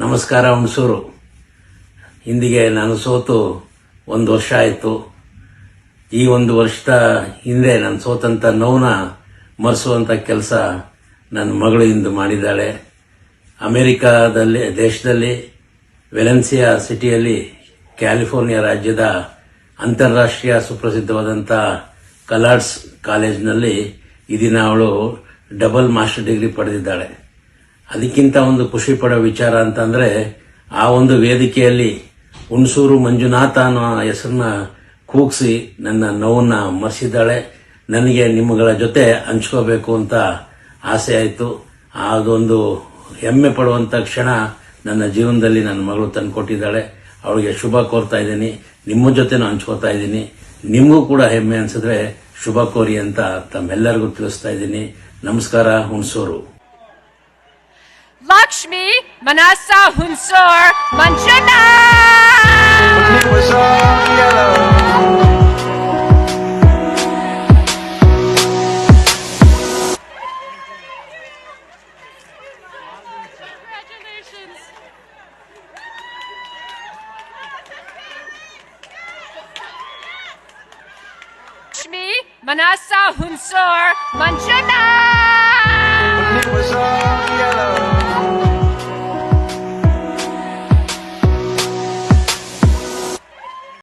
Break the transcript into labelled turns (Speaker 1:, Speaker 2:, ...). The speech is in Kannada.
Speaker 1: ನಮಸ್ಕಾರ, ಹುಣಸೂರು. ಇಂದಿಗೆ ನಾನು ಸೋತು ಒಂದು ವರ್ಷ ಆಯಿತು. ಈ ಒಂದು ವರ್ಷದ ಹಿಂದೆ ನಾನು ಸೋತಂಥ ನೋವನ್ನ ಮರೆಸುವಂಥ ಕೆಲಸ ನನ್ನ ಮಗಳು ಇಂದು ಮಾಡಿದ್ದಾಳೆ. ಅಮೇರಿಕಾದಲ್ಲಿ, ದೇಶದಲ್ಲಿ, ವೆಲೆನ್ಸಿಯಾ ಸಿಟಿಯಲ್ಲಿ, ಕ್ಯಾಲಿಫೋರ್ನಿಯಾ ರಾಜ್ಯದ ಅಂತಾರಾಷ್ಟ್ರೀಯ ಸುಪ್ರಸಿದ್ಧವಾದಂಥ ಕಲಾರ್ಡ್ಸ್ ಕಾಲೇಜ್ನಲ್ಲಿ ದಿನ ಅವಳು ಡಬಲ್ ಮಾಸ್ಟರ್ ಡಿಗ್ರಿ ಪಡೆದಿದ್ದಾಳೆ. ಅದಕ್ಕಿಂತ ಒಂದು ಖುಷಿ ಪಡೋ ವಿಚಾರ ಅಂತಂದ್ರೆ, ಆ ಒಂದು ವೇದಿಕೆಯಲ್ಲಿ ಹುಣಸೂರು ಮಂಜುನಾಥ ಅನ್ನೋ ಹೆಸರನ್ನ ಕೂಗಿಸಿ ನನ್ನ ನೋವನ್ನ ಮರೆಸಿದ್ದಾಳೆ. ನನಗೆ ನಿಮ್ಮಗಳ ಜೊತೆ ಹಂಚ್ಕೋಬೇಕು ಅಂತ ಆಸೆ ಆಯಿತು. ಅದೊಂದು ಹೆಮ್ಮೆ ಪಡುವಂಥ ಕ್ಷಣ ನನ್ನ ಜೀವನದಲ್ಲಿ ನನ್ನ ಮಗಳು ತಂದುಕೊಟ್ಟಿದ್ದಾಳೆ. ಅವಳಿಗೆ ಶುಭ ಕೋರ್ತಾ ಇದ್ದೀನಿ. ನಿಮ್ಮ ಜೊತೆನೂ ಹಂಚ್ಕೋತಾ ಇದ್ದೀನಿ. ನಿಮಗೂ ಕೂಡ ಹೆಮ್ಮೆ ಅನಿಸಿದ್ರೆ ಶುಭ ಕೋರಿ ಅಂತ ತಮ್ಮೆಲ್ಲರಿಗೂ ತಿಳಿಸ್ತಾ ಇದ್ದೀನಿ. ನಮಸ್ಕಾರ, Hunsur.
Speaker 2: Lakshmi Manasa Hunsor Manjana! Manasa Hunsor Manjana!